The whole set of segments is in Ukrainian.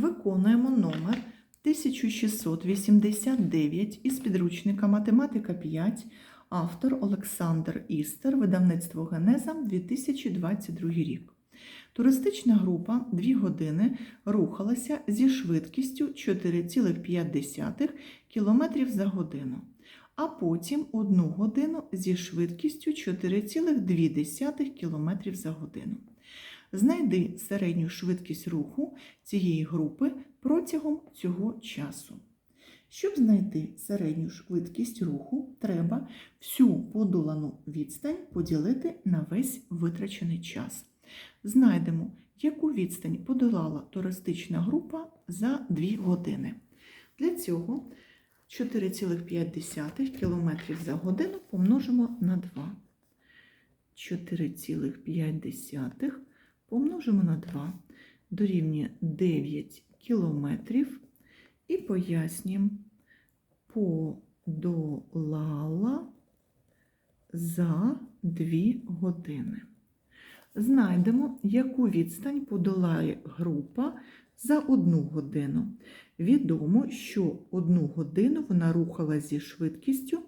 Виконуємо номер 1689 із підручника Математика 5, автор Олександр Істер, видавництво Генеза 2022 рік. Туристична група 2 години рухалася зі швидкістю 4,5 км за годину, а потім 1 годину зі швидкістю 4,2 км за годину. Знайди середню швидкість руху цієї групи протягом цього часу. Щоб знайти середню швидкість руху, треба всю подолану відстань поділити на весь витрачений час. Знайдемо, яку відстань подолала туристична група за 2 години. Для цього 4,5 км за годину помножимо на 2. 4,5 помножимо на 2 дорівнює 9 кілометрів і пояснюємо, подолала за 2 години. Знайдемо, яку відстань подолає група за 1 годину. Відомо, що 1 годину вона рухала зі швидкістю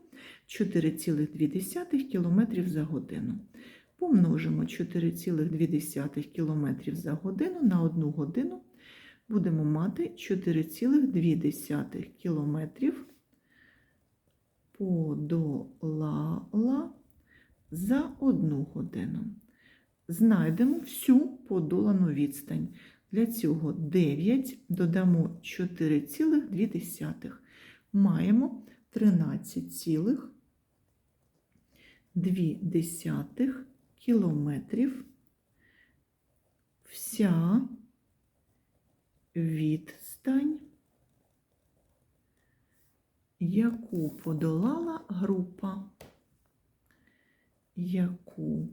4,2 км за годину. Помножимо 4,2 км за годину на 1 годину. Будемо мати 4,2 км подолала за 1 годину. Знайдемо всю подолану відстань. Для цього 9 додамо 4,2. Маємо 13,2 кілометрів вся відстань, яку подолала група, яку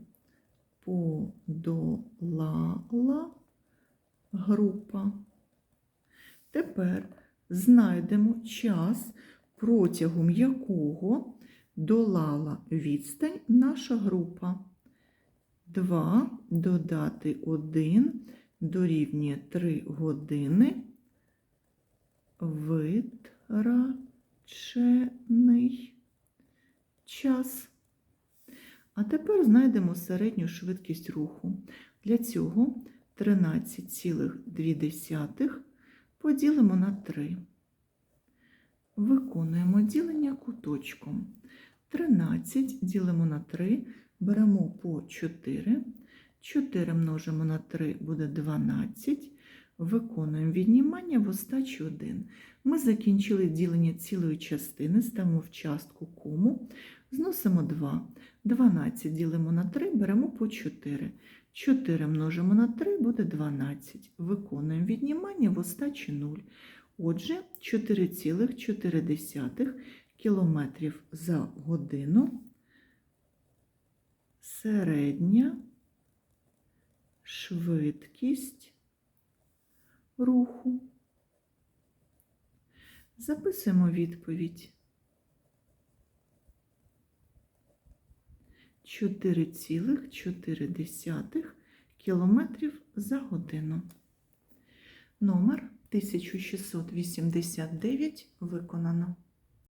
подолала група. Тепер знайдемо час, протягом якого долала відстань наша група. 2 додати 1 дорівнює 3 години витрачений час. А тепер знайдемо середню швидкість руху. Для цього 13,2 поділимо на 3. Виконуємо ділення куточком. 13 ділимо на 3, беремо по 4. 4 множимо на 3 буде 12. Виконуємо віднімання в остачі 1. Ми закінчили ділення цілої частини, ставимо в частку кому, зносимо 2. 12 ділимо на 3, беремо по 4. 4 множимо на 3 буде 12. Виконуємо віднімання в остачі 0. Отже, 4,4 км за годину середня швидкість руху. Записуємо відповідь. 4,4 кілометрів за годину. Номер 1689 виконано.